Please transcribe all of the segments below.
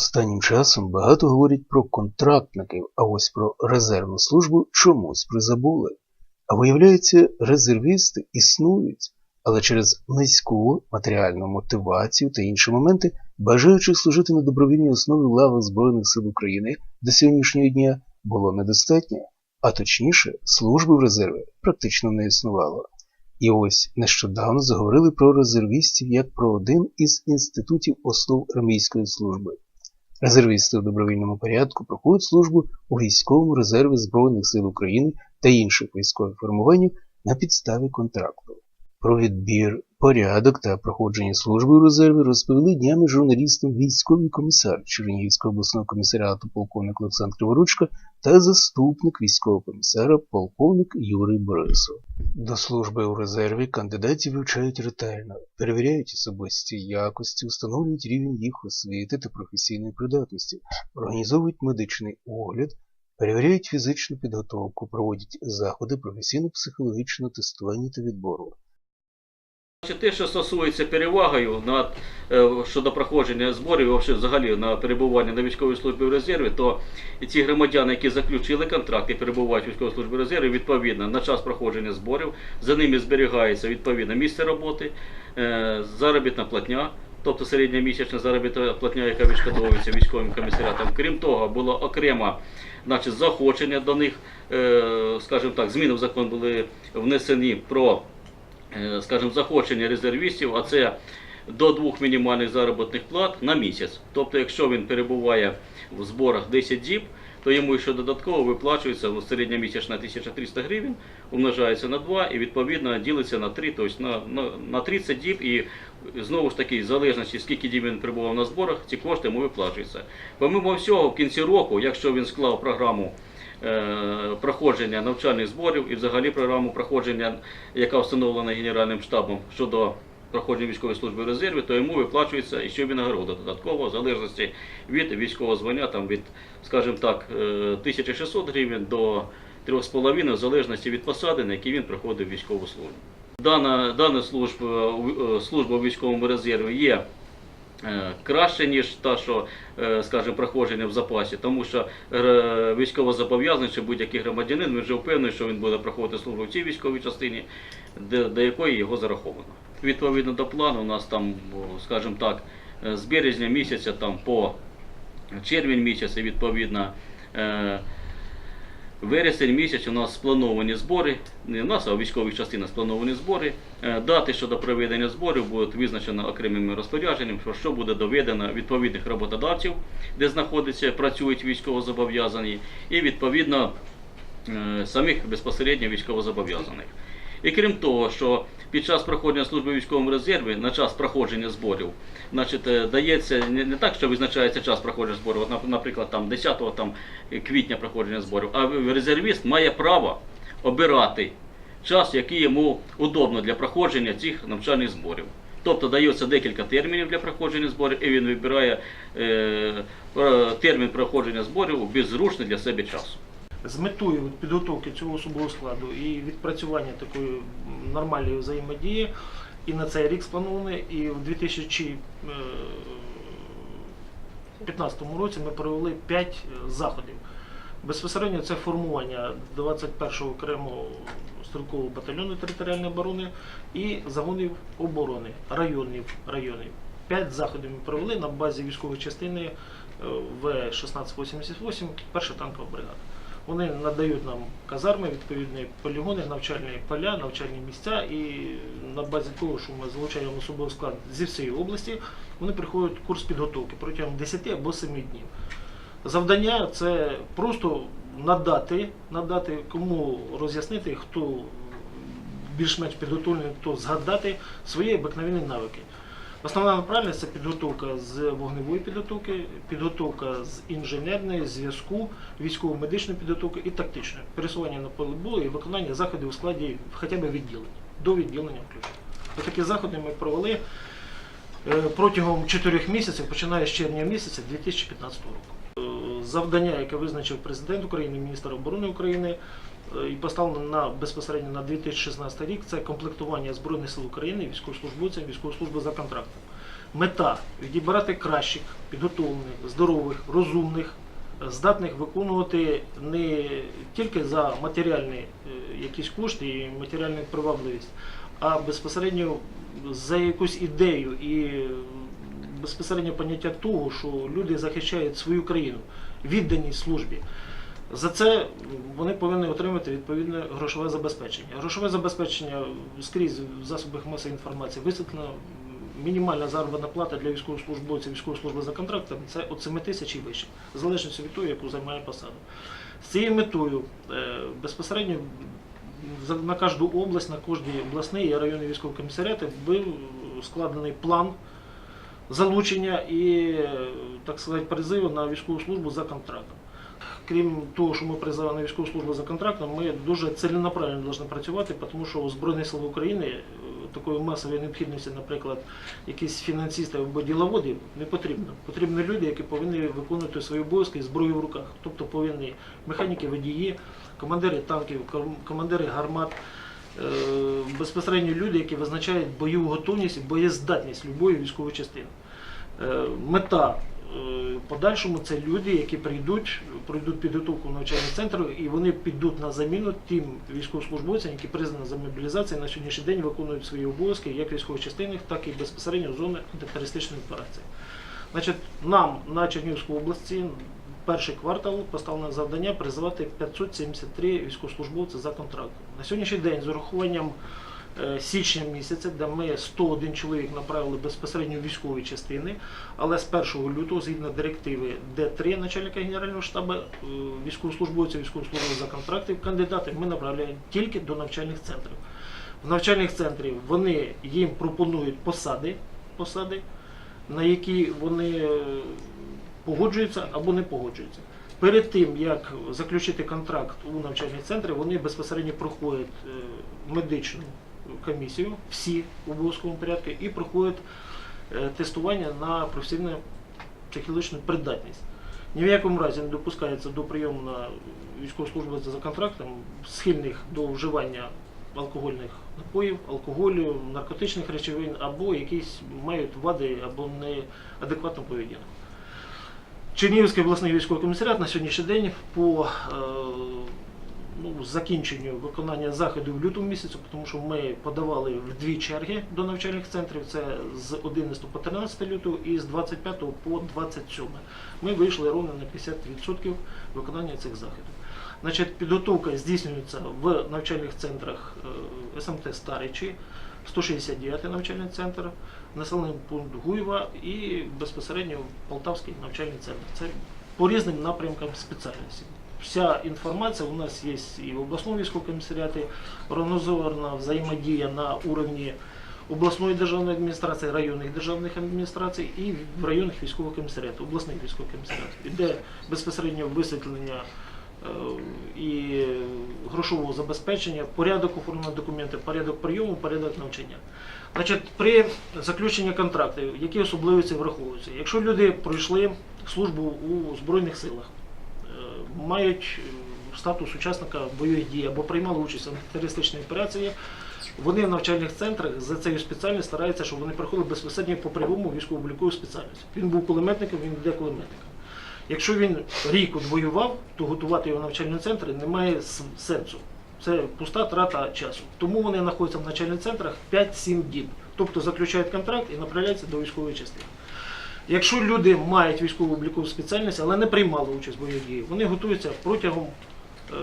Останнім часом багато говорять про контрактників, а ось про резервну службу чомусь призабули. А виявляється, резервісти існують, але через низьку матеріальну мотивацію та інші моменти, бажаючих служити на добровільній основі в лавах Збройних сил України до сьогоднішнього дня було недостатньо, а точніше, служби в резерві практично не існувало. І ось нещодавно заговорили про резервістів як про один із інститутів основ армійської служби. Резервісти у добровільному порядку проходять службу у військовому резерві Збройних сил України та інших військових формувань на підставі контракту. Про відбір, порядок та проходження служби у резерві розповіли днями журналістам військовий комісар Чернігівського обласного комісаріату полковник Олександр Криворучка та заступник військового комісара полковник Юрій Борисов. До служби у резерві кандидатів вивчають ретельно, перевіряють особисті якості, встановлюють рівень їх освіти та професійної придатності, організовують медичний огляд, перевіряють фізичну підготовку, проводять заходи професійно-психологічного тестування та відбору. Те, що стосується перевагою над, е, щодо проходження зборів, взагалі на перебування на військовій службі в резерві, то ці громадяни, які заключили контракт і перебувають в військовій службі в резерві, відповідно на час проходження зборів, за ними зберігається відповідно місце роботи, е, заробітна платня. Тобто середня місячна заробітна платня, яка відшкодовується військовим комісаріатом. Крім того, було окремо значить, заохочення до них, е, скажімо так, зміни в закон були внесені про скажімо, заохочення резервістів, а це до двох мінімальних заробітних плат на місяць. Тобто, якщо він перебуває в зборах 10 діб, то йому ще додатково виплачується ну, середньомісячна 1300 гривень, умножається на 2 і відповідно ділиться на 3, тобто на, на, на 30 діб. І знову ж таки, в залежності, скільки діб він перебував на зборах, ці кошти йому виплачуються. Помимо всього, в кінці року, якщо він склав програму е, проходження навчальних зборів і взагалі програму проходження, яка встановлена Генеральним штабом щодо проходження військової служби в резерві, то йому виплачується ще винагорода додатково, в залежності від військового звання, там від, скажімо так, е, 1600 гривень до 3,5 в залежності від посади, на якій він проходив військову службу. Дана, дана служба, е, служба у військовому резерві є е, краще, ніж та, що, е, скажімо, проходження в запасі, тому що е, військовозобов'язаний чи будь-який громадянин, він вже впевнений, що він буде проходити службу в цій військовій частині, до якої його зараховано. Відповідно до плану, у нас там, скажімо так, е, з березня місяця там, по червень місяць, і відповідно, е, Вересень місяць у нас сплановані збори, не у нас, а у військових частинах сплановані збори. Е, Дати щодо проведення зборів будуть визначені окремими розпорядженнями, що, що буде доведено відповідних роботодавців, де знаходяться, працюють військовозобов'язані, і відповідно е, самих безпосередньо військовозобов'язаних. І крім того, що під час проходження служби військовому резерві, на час проходження зборів, значить, е, дається не, так, що визначається час проходження зборів, наприклад, там 10 там, квітня проходження зборів, а резервіст має право обирати час, який йому удобно для проходження цих навчальних зборів. Тобто дається декілька термінів для проходження зборів, і він вибирає е, термін проходження зборів у беззручний для себе часу. З метою підготовки цього особового складу і відпрацювання такої нормальної взаємодії. І на цей рік сплановано, і в 2015 році ми провели 5 заходів. Безпосередньо це формування 21-го окремого стрілкового батальйону територіальної оборони і загонів оборони, районів. районів. П'ять заходів ми провели на базі військової частини е, В-1688, перша танкова бригада. Вони надають нам казарми, відповідні полігони, навчальні поля, навчальні місця, і на базі того, що ми залучаємо особовий склад зі всієї області, вони приходять курс підготовки протягом 10 або 7 днів. Завдання це просто надати, надати кому роз'яснити, хто більш-менш підготовлений, хто згадати свої обикновенні навики. Основна направленість це підготовка з вогневої підготовки, підготовка з інженерної, зв'язку, військово-медичної підготовки і тактичної. Пересування на поле бою і виконання заходів у складі хоча б відділення, до відділення включно. Такі заходи ми провели е, протягом 4 місяців, починаючи з червня місяця 2015 року. завдання, яке визначив президент України, міністр оборони України, е, і поставлено на безпосередньо на 2016 рік. Це комплектування збройних сил України, військовослужбовцям, військової служби за контрактом. Мета відібрати кращих, підготовлених, здорових, розумних, е, здатних виконувати не тільки за матеріальні е, якісь кошти і матеріальну привабливість, а безпосередньо за якусь ідею і е, безпосередньо поняття того, що люди захищають свою країну, відданість службі. За це вони повинні отримати відповідне грошове забезпечення. Грошове забезпечення скрізь в засобах масової інформації висвітлено. Мінімальна заробітна плата для військовослужбовців військової служби за контрактом це від 7 тисяч і вище, в залежності від того, яку займає посаду. З цією метою е, безпосередньо на кожну область, на кожні обласні і районні військові комісаріати був складений план залучення і, е, так сказати, призиву на військову службу за контрактом. Крім того, що ми призиваємо на військову службу за контрактом, ми дуже ціленаправленно повинні працювати, тому що у Збройних сил України е, такої масової необхідності, наприклад, якісь фінансистів або діловодів не потрібно. Потрібні люди, які повинні виконувати свої обов'язки з зброєю в руках. Тобто повинні механіки, водії, командири танків, командири гармат, е, безпосередньо люди, які визначають бойову готовність і боєздатність любої військової частини. Е, Мета подальшому це люди, які прийдуть, пройдуть підготовку в навчальний центр, і вони підуть на заміну тим військовослужбовцям, які признані за мобілізацію на сьогоднішній день виконують свої обов'язки як військових частинах, так і безпосередньо зони антитерористичної операції. Значить, нам на Чернігівській області перший квартал поставлено завдання призвати 573 військовослужбовці за контрактом. На сьогоднішній день з урахуванням січня місяця, де ми 101 чоловік направили безпосередньо в військові частини, але з 1 лютого, згідно директиви Д3 начальника генерального штабу, е, військовослужбовців військовослужбовців за контрактів, кандидатів ми направляємо тільки до навчальних центрів. В навчальних центрів вони їм пропонують посади, посади на які вони е, погоджуються або не погоджуються. Перед тим, як заключити контракт у навчальних центрі, вони безпосередньо проходять е, медичну комісію, всі в обов'язковому порядку, і проходять е, тестування на професійну психологічну придатність. Ні в якому разі не допускається до прийому на військову службу за контрактом схильних до вживання алкогольних напоїв, алкоголю, наркотичних речовин або якісь мають вади або неадекватну поведінку. Чернігівський обласний військовий комісаріат на сьогоднішній день по е, ну, закінченню виконання заходів в лютому місяці, тому що ми подавали в дві черги до навчальних центрів. Це з 11 по 13 лютого і з 25 по 27. Ми вийшли ровно на 50% виконання цих заходів. Значить, підготовка здійснюється в навчальних центрах е, СМТ Старичі, 169 навчальний центр, населений пункт Гуєва і безпосередньо Полтавський навчальний центр. Це по різним напрямкам спеціальності. Вся інформація у нас є і в обласному військовому комісаріаті, організована взаємодія на уровні обласної державної адміністрації, районних державних адміністрацій і в районних військових комісаріатів, обласних військових комісаріатів. Іде безпосередньо висвітлення е, і грошового забезпечення, порядок оформлення документів, порядок прийому, порядок навчання. Значить, при заключенні контрактів, які особливості враховуються? Якщо люди пройшли службу у Збройних силах, мають е, статус учасника бойових дій або приймали участь в антитерористичній операції, вони в навчальних центрах за цією спеціальністю стараються, щоб вони приходили безпосередньо по прямому військово-облікову спеціальність. Він був кулеметником, він йде кулеметником. Якщо він рік воював, то готувати його в навчальні центри немає сенсу. Це пуста трата часу. Тому вони знаходяться в навчальних центрах 5-7 діб. Тобто заключають контракт і направляються до військової частини. Якщо люди мають військову облікову спеціальність, але не приймали участь в бойових діях, вони готуються протягом е,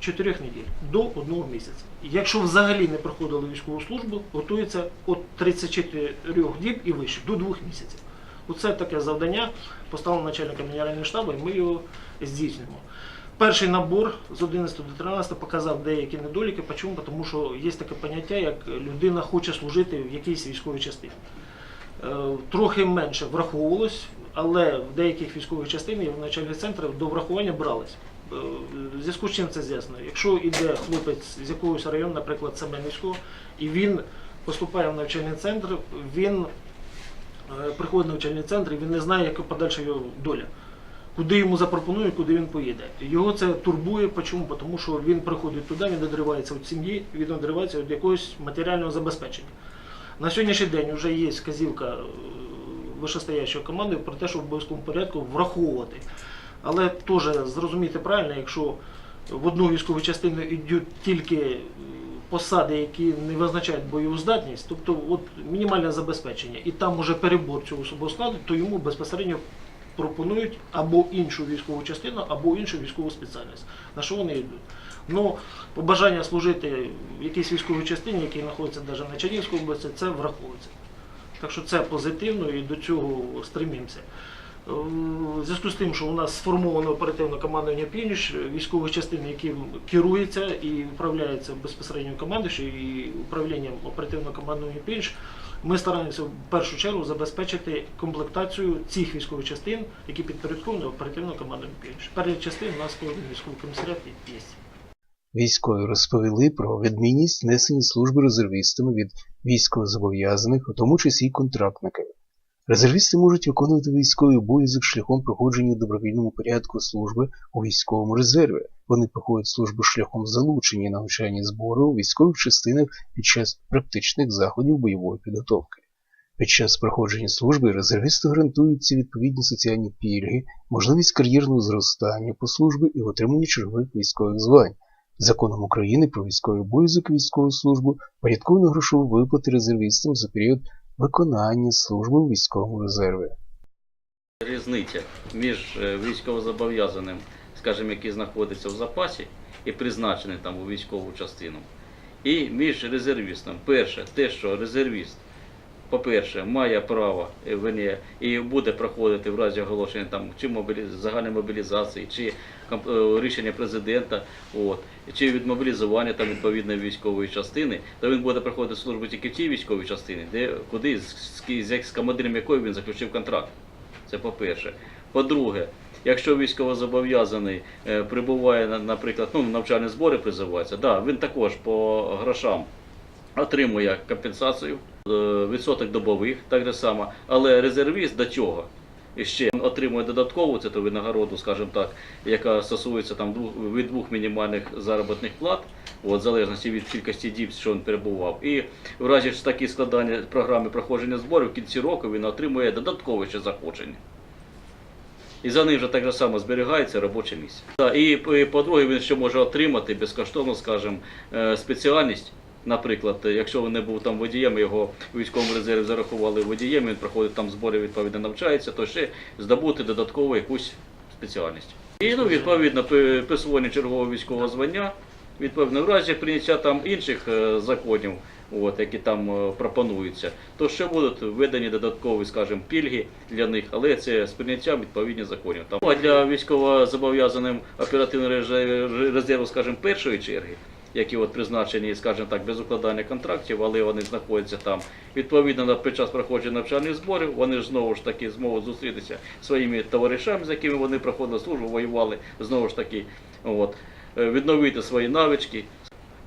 4 неділь до 1 місяця. Якщо взагалі не проходили військову службу, готуються від 34 діб і вище, до 2 місяців. Оце таке завдання поставлено начальником генерального штабу, і ми його здійснюємо. Перший набор з 11 до 13 показав деякі недоліки. Чому? Тому що є таке поняття, як людина хоче служити в якійсь військовій частині. Е, Трохи менше враховувалось, але в деяких військових частинах і в навчальних центрах до врахування бралось. Е, В зв'язку з чим це зв'язано? Якщо йде хлопець з якогось району, наприклад, Семенівського, і він поступає в навчальний центр, він е, приходить в навчальний центр і він не знає, яка подальша його доля. куди йому запропонують, куди він поїде. Його це турбує. Чому? Тому що він приходить туди, він відривається від сім'ї, він відривається від якогось матеріального забезпечення. На сьогоднішній день вже є вказівка е, вищестоящої команди про те, що в обов'язковому порядку враховувати. Але теж зрозуміти правильно, якщо в одну військову частину йдуть тільки е, посади, які не визначають бойову здатність, тобто от мінімальне забезпечення, і там уже перебор цього особового складу, то йому безпосередньо пропонують або іншу військову частину, або іншу військову спеціальність. На що вони йдуть? Ну, побажання служити в якійсь військовій частині, яка знаходиться навіть на Чернігівській області, це враховується. Так що це позитивно і до цього стремимося. Е, В зв'язку з тим, що у нас сформовано оперативне командування «Північ», військових частин, які керуються і управляються безпосередньо командуючим і управлінням оперативного командування «Північ», ми стараємося в першу чергу забезпечити комплектацію цих військових частин, які підпорядковані оперативному командуванню «Північ». Перелік частин у нас кожен військовий комісаріат є. Військові розповіли про відмінність несення служби резервістами від військовозобов'язаних, у тому числі й контрактників. Резервісти можуть виконувати військовий обов'язок шляхом проходження у добровільному порядку служби у військовому резерві. Вони проходять службу шляхом залучення навчання збору у військових частинах під час практичних заходів бойової підготовки. Під час проходження служби резервісту гарантуються відповідні соціальні пільги, можливість кар'єрного зростання по службі і отримання чергових військових звань. Законом України про військовий обов'язок військову службу порядковано грошові виплати резервістам за період виконання служби у військовому резерві. Різниця між е, військовозобов'язаним, скажімо, який знаходиться в запасі і призначений там у військову частину, і між резервістом. Перше, те, що резервіст, по-перше, має право е, і буде проходити в разі оголошення там чи мобілі... загальної мобілізації, чи е, рішення президента, от, чи від мобілізування там відповідної військової частини, то він буде проходити службу тільки в тій військовій частині, де куди з, командиром якої він заключив контракт. Це по-перше. По-друге, якщо військовозобов'язаний е, прибуває, на- наприклад, ну, навчальні збори призиваються, да, він також по грошам отримує компенсацію, е, відсоток добових, так же само, але резервіст до? І ще отримує додаткову це винагороду, скажімо так, яка стосується там двох, від двох мінімальних заробітних плат, от, в залежності від кількості діб, що він перебував. І в разі ж такі складання програми проходження зборів в кінці року він отримує додаткове ще заходження. І за ним же так же само зберігається робоче місце. І по-друге, він ще може отримати безкоштовно, скажімо, е, спеціальність. Наприклад, якщо він не був там водієм, його у військовому резерві зарахували водієм, він проходить там збори, відповідно навчається, то ще здобути додатково якусь спеціальність. І ну, відповідно при присвоєнні чергового військового звання, відповідно, в разі прийняття там інших е, законів, от, які там е, пропонуються, то ще будуть введені додаткові, скажімо, пільги для них, але це з прийняттям відповідних законів. Там, а для військовозобов'язаним оперативного резерву, скажімо, першої черги, які от призначені, скажімо так, без укладання контрактів, але вони знаходяться там. Відповідно, під час проходження навчальних зборів вони ж знову ж таки зможуть зустрітися своїми товаришами, з якими вони проходили службу, воювали, знову ж таки, от, е, відновити свої навички,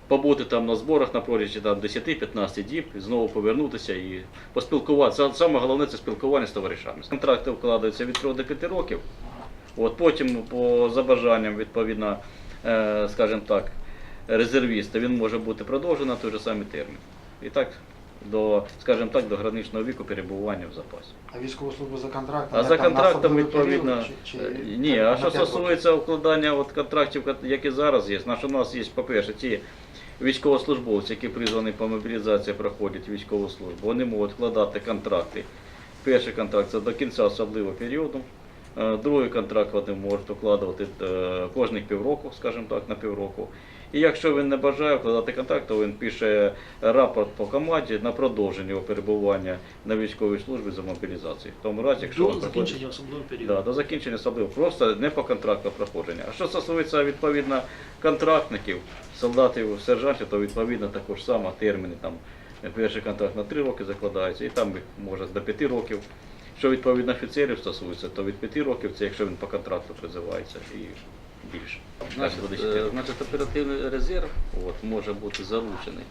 побути там на зборах на протязі 10-15 діб, знову повернутися і поспілкуватися. Саме головне це спілкування з товаришами. Контракти вкладаються від 3 до 5 років. От потім по за бажанням, відповідно, е, скажімо так, резервіста, він може бути продовжений на той же самий термін. І так до, скажімо так, до граничного віку перебування в запасі. А військову службу за контрактом? А за контрактом відповідно чи- чи е, ні. А що стосується укладання от контрактів, які зараз є, наш у нас є, по-перше, ті військовослужбовці, які призвані по мобілізації, проходять військову службу, вони можуть вкладати контракти. Перший контракт це до кінця особливого періоду. Е, Другий контракт вони можуть укладувати е, кожних півроку, скажімо так, на півроку. І якщо він не бажає вкладати контракт, то він пише рапорт по команді на продовження його перебування на військовій службі за мобілізацію. В тому разі, якщо До закінчення особливого періоду. Да, до закінчення особливо. Просто не по контракту проходження. А що стосується відповідно контрактників, солдатів, сержантів, то відповідно також само терміни. Там перший контракт на 3 роки закладається, і там може до 5 років. Що відповідно офіцерів стосується, то від 5 років це якщо він по контракту призивається і більше. Значить, е, 4. значить, оперативний резерв от, може бути залучений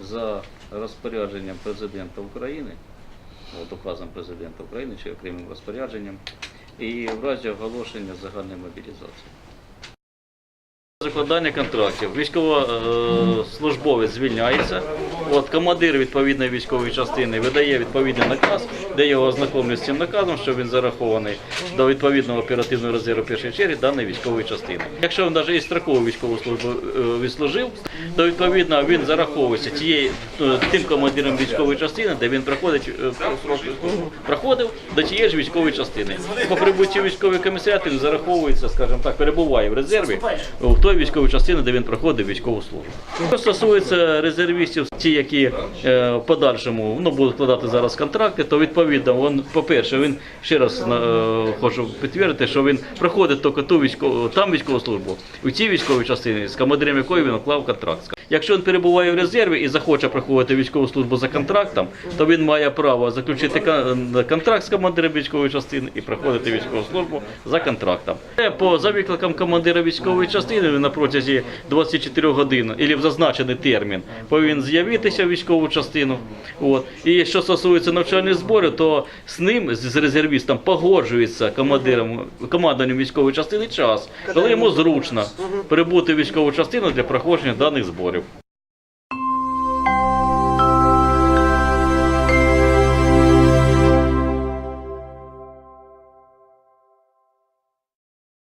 за розпорядженням президента України, от, указом президента України чи окремим розпорядженням і в разі оголошення загальної мобілізації. Закладання контрактів. Військовослужбовець звільняється. От командир відповідної військової частини видає відповідний наказ, де його ознакомлюють з цим наказом, що він зарахований до відповідного оперативного резерву першої черги даної військової частини. Якщо він навіть і строкову військову службу е, відслужив, то відповідно він зараховується тією е, тим командиром військової частини, де він проходить е, проходив до тієї ж військової частини. По прибутті військовий комісаріат він зараховується, скажімо так, перебуває в резерві в той військовій частини, де він проходив військову службу. Що стосується резервістів, ті, які е, в подальшому ну, будуть складати зараз контракти, то відповідно, він, по-перше, він ще раз е, хочу підтвердити, що він проходить тільки ту військову, там військову службу, у цій військовій частині, з командиром якої він уклав контракт. Якщо він перебуває в резерві і захоче проходити військову службу за контрактом, то він має право заключити контракт з командиром військової частини і проходити військову службу за контрактом. По за викликом командира військової частини на протязі 24 годин або в зазначений термін повинен з'явитися в військову частину. От. І що стосується навчальних зборів, то з ним, з з резервістом, погоджується командиром командуванням військової частини час, коли йому зручно прибути в військову частину для проходження даних зборів.